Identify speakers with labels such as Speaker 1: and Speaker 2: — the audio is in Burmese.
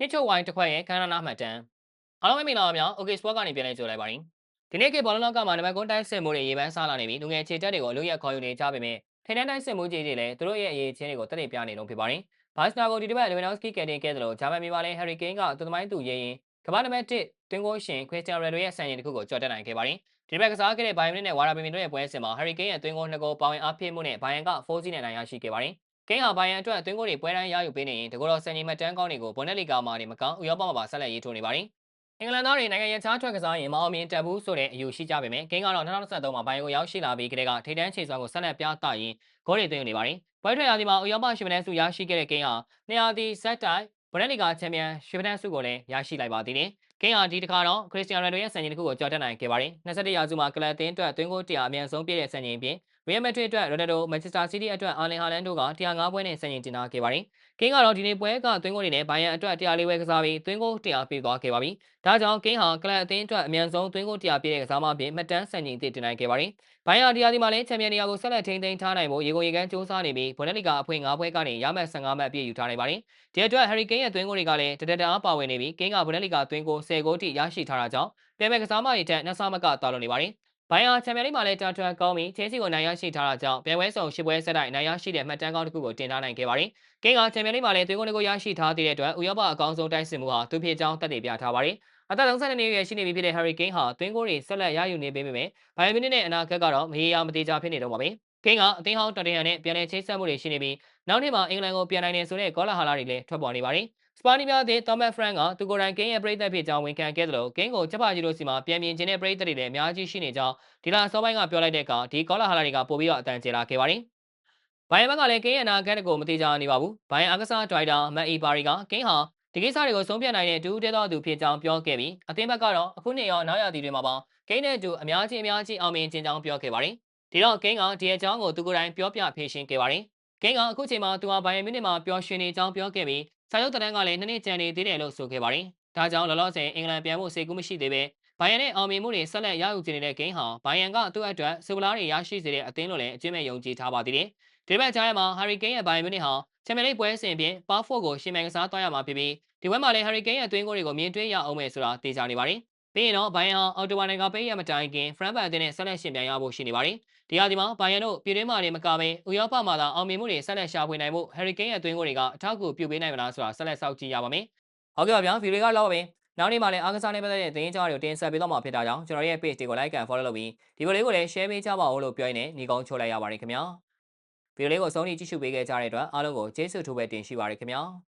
Speaker 1: နှစ်ချုပ်ဝိုင်းတစ်ခွက်ရဲ့ခန်းနာနာမှတ်တမ်းအားလုံးပဲမင်္ဂလာပါဗျာ OK Sport ကနေပြန်လည်ကြိုလိုက်ပါရင်ဒီနေ့ကေဘောလုံးလောကမှာနံပါတ်9တိုက်စစ်မှုတွေရေပန်းစားလာနေပြီလူငယ်ခြေတက်တွေကိုအလို့ရခေါ်ယူနေကြပေမဲ့ထိန်းတန်းတိုက်စစ်မှုကြီးတွေလည်းသူတို့ရဲ့အရေးချင်းတွေကိုတက်တည်ပြနေတော့ဖြစ်ပါတယ်ဘာစနာကိုဒီတစ်ပတ်လေဗန်နော့စကီကယ်တင်ခဲ့တယ်လို့ဂျာမန်ပြည်မှာလည်းဟယ်ရီကိန်းကသူသမိုင်းသူရေးရင်ကမ္ဘာနံပါတ်1တွင်ကိုရှင်ခရစ္စတီယာနိုရိုရဲ့စံချိန်တစ်ခုကိုကျော်တက်နိုင်ခဲ့ပါတယ်ဒီဘက်ကစားခဲ့တဲ့ဘိုင်ယန်နဲ့ဝါရာဘီမင်တို့ရဲ့ပွဲစဉ်မှာဟယ်ရီကိန်းရဲ့တွင်ကိုနှစ်ကိုပါဝင်အားဖြည့်မှုနဲ့ဘိုင်ယန်က4စီးနဲ့နိုင်ရရှိခဲ့ပါတယ် ကိန်းဟာဘိုင်ယန်အတွက်အတွင်းကိုတွေပွဲတိုင်းရယူပေးနေရင်တကောတော့စံချိန်မှတ်တမ်းကောင်းတွေကိုဘွန်ဒက်လီဂါမှာနေမကောင်းဥရောပမှာပါဆက်လက်ရေးထိုးနေပါတယ်။အင်္ဂလန်သားတွေနိုင်ငံရေးချားထွက်ကစားရင်မအောင်မြင်တက်ဘူးဆိုတဲ့အယူရှိကြပေမဲ့ကိန်းကတော့2023မှာဘိုင်ယန်ကိုရောက်ရှိလာပြီးကတည်းကထိတန်းခြေစွမ်းကိုဆက်လက်ပြသရင်းဂိုးတွေသွင်းနေပါတယ်။ပွဲထွက်ရာဒီမှာဥရောပရှင်မန်စုရရှိခဲ့တဲ့ကိန်းဟာနေရာဒီဇက်တိုင်းဘွန်ဒက်လီဂါချန်ပီယံရှင်မန်စုကိုလည်းရရှိလိုက်ပါသေးတယ်။ ကိန်းဟာဒီတစ်ခါတော့ခရစ္စတီယာနိုရဲ့စံချိန်တစ်ခုကိုကျော်တက်နိုင်ခဲ့ပါတယ်။21ရာစုမှာကလပ်အသင်းအတွက်သွင်းကိုတရားအမြန်ဆုံးပြည့်တဲ့စံချိန်အပြင်ရီယယ်မက်ဒရစ်အတွက်ရိုနယ်ဒိုမန်ချက်စတာစီးတီးအတွက်အာလင်ဟာလန်တို့က105ပွဲနဲ့စံချိန်တင်ထားခဲ့ပါတယ်။ကင်းကတော့ဒီနေ့ပွဲကသွင်းကိုတွေနဲ့ဘိုင်ယန်အတွက်104ပွဲကစားပြီးသွင်းကို100ပေးသွားခဲ့ပါပြီ။ဒါကြောင့်ကင်းဟာကလပ်အသင်းအတွက်အမြန်ဆုံးသွင်းကို100ပြည့်တဲ့ကစားမဖြစ်မှတ်တမ်းစံချိန်တင်တင်နိုင်ခဲ့ပါတယ်။ဘိုင်ယန်ဒီယာဒီမှာလည်းချန်ပီယံနေရာကိုဆက်လက်ထိန်းသိမ်းထားနိုင်ဖို့ရေကိုရေကန်းစူးစမ်းနေပြီးဘွန်ဒက်လီဂါအဖွင့်9ပွဲကနေရမှတ်15မှတ်အပြည့်ယူထားနိုင်ပါတယ်။ဒီအတွက်ဟယ်ရီကိန်းရဲ့သွင်းကိုတွေကလည်းတတတအားပါဝင်နေပြီးကင်းကဘွန်ဒက်လီဂါသွင်းကို10ဂိုးထိရရှိထားတာကြောင့်ပြန်မဲ့ကစားမတွေထက်နှစ်ဆမကတာလွန်နေပါတယ်။ဘိုင်ယာချန်ပီယံလိမှာလည်းတာထွန်ကောင်းပြီးချဲစီကိုနိုင်ရရှိထားတာကြောင့်ပြန်ပွဲဆောင်ရှစ်ပွဲဆက်တိုက်နိုင်ရရှိတဲ့မှတ်တမ်းကောင်းတစ်ခုကိုတင်ထားနိုင်ခဲ့ပါတယ်။ကင်းကချန်ပီယံလိမှာလည်းသွေးကုန်တွေကိုရရှိထားတဲ့အတွက်ဥရောပအကောင်းဆုံးတိုက်စစ်မှုဟာသူဖြစ်ကြောင်းတက်တည်ပြထားပါတယ်။အသက်32နှစ်အရွယ်ရှိနေပြီဖြစ်တဲ့ Harry Kane ဟာသွင်းကိုတွေဆက်လက်ရယူနေပေမဲ့ဘိုင်ယန်မြူနစ်နဲ့အနာဂတ်ကတော့မရေရာမသေးချာဖြစ်နေတော့ပါပဲ။ကင်းကအသင်းဟောင်းတန်တန်နဲ့ပြန်လည်ချိတ်ဆက်မှုတွေရှိနေပြီးနောက်နှစ်မှာအင်္ဂလန်ကိုပြန်နိုင်တယ်ဆိုတဲ့ကောလာဟာလာတွေလည်းထွက်ပေါ်နေပါတယ်။ စပါနီများတဲ့ Thomas Frank ကသူကိုယ်တိုင်ကင်းရဲ့ပရိသတ်ဖြစ်ကြောင်းဝန်ခံခဲ့တယ်လို့ကင်းကိုချက်ပါကြီးတို့စီမှာပြန်မြင်ခြင်းတဲ့ပရိသတ်တွေလည်းအများကြီးရှိနေကြောင်းဒီလအစောပိုင်းကပြောလိုက်တဲ့အခါဒီကောလာဟာလာတွေကပို့ပြီးတော့အတန်ကျေလာခဲ့ပါတယ်။ဘိုင်ယန်ဘက်ကလည်းကင်းရဲ့အနာဂတ်ကိုမသေးချာနေပါဘူး။ဘိုင်ယန်အကစားဒရိုက်တာမတ်အီပါရီကကင်းဟာဒီကိစ္စတွေကိုဆုံးဖြတ်နိုင်တဲ့ဒူးတဲတော်သူဖြစ်ကြောင်းပြောခဲ့ပြီးအသင်းဘက်ကတော့အခုနှစ်ရောနောက်ရသည်တွေမှာပါကင်းနဲ့အတူအများကြီးအများကြီးအောင်မြင်ခြင်းကြောင်းပြောခဲ့ပါတယ်။ဒီတော့ကင်းကဒီအကြောင်းကိုသူကိုယ်တိုင်ပြောပြဖြေရှင်းခဲ့ပါတယ်။ ကင်းကအခုချိန်မှာသူဟာဘိုင်ယန်မြူနစ်မှာပျော်ရွှင်နေကြောင်းပြောခဲ့ပြီးစာရုပ်တန်းကလည်းနှစ်နှစ်ကျန်နေသေးတယ်လို့ဆိုခဲ့ပါတယ်။ဒါကြောင့်လောလောဆယ်အင်္ဂလန်ပြန်ဖို့စေကူးမရှိသေးပဲဘိုင်ယန်နဲ့အောင်မြင်မှုတွေဆက်လက်ရယူနေနေတဲ့ဂိမ်းဟာဘိုင်ယန်ကသူ့အတွက်စူပလာတွေရရှိစေတဲ့အသင်းလို့လည်းအကျဉ်းမဲ့ယုံကြည်ထားပါသေးတယ်။ဒီဘက်ကြားထဲမှာဟာရီကိန်းရဲ့ဘိုင်ယန်မြူနစ်ဟာချန်ပီယံလိပွဲစဉ်ပြင်ပါဖော့ကိုရှင်မြန်ကစားသွားရမှာဖြစ်ပြီးဒီဘက်မှာလည်းဟာရီကိန်းရဲ့အတွင်းကိုတွေကိုမြင်တွေ့ရအောင်မယ်ဆိုတာသိကြနေပါတယ်။ ပြီးရင်တော့ဘိုင်ယန်ဟာအော်တိုဝါနိုင်ငံပေးရမတိုင်ခင်ဖရန်ဘတ်အသင်းနဲ့ဆက်လက်ရှင်ပြန်ရဖို့ရှိနေပါတယ်။ဒီဟာဒီမှာဘိုင်ယန်တို့ပြည်တွင်းမှာနေမကဘဲဥရောပမှာသာအောင်မြင်မှုတွေဆက်လက်ရှာဖွေနိုင်ဖို့ဟယ်ရီကိန်းရဲ့အတွင်းကိုတွေကအထောက်အကူပြုပေးနိုင်မလားဆိုတာဆက်လက်စောင့်ကြည့်ရပါမယ်။ဟုတ်ကဲ့ပါဗျာဗီဒီယိုကတော့ပဲနောက်နေ့မှာလည်းအားကစားနဲ့ပတ်သက်တဲ့သတင်းကြားတွေကိုတင်ဆက်ပေးတော့မှာဖြစ်တာကြောင့်ကျွန်တော်ရဲ့ page တွေကို like and follow လုပ်ပြီးဒီဗီဒီယိုလေးကိုလည်း share ပေးကြပါဦးလို့ပြောရင်းနဲ့ညီကုန်းချိုးလိုက်ရပါတယ်ခင်ဗျာဗီဒီယိုလေးကိုဆုံးဖြတ်ကြည့်ရှုပေးခဲ့ကြတဲ့အတွက်အားလုံးကိုကျေးဇူးထူးပဲတင်ရှိပါရခင်ဗျာ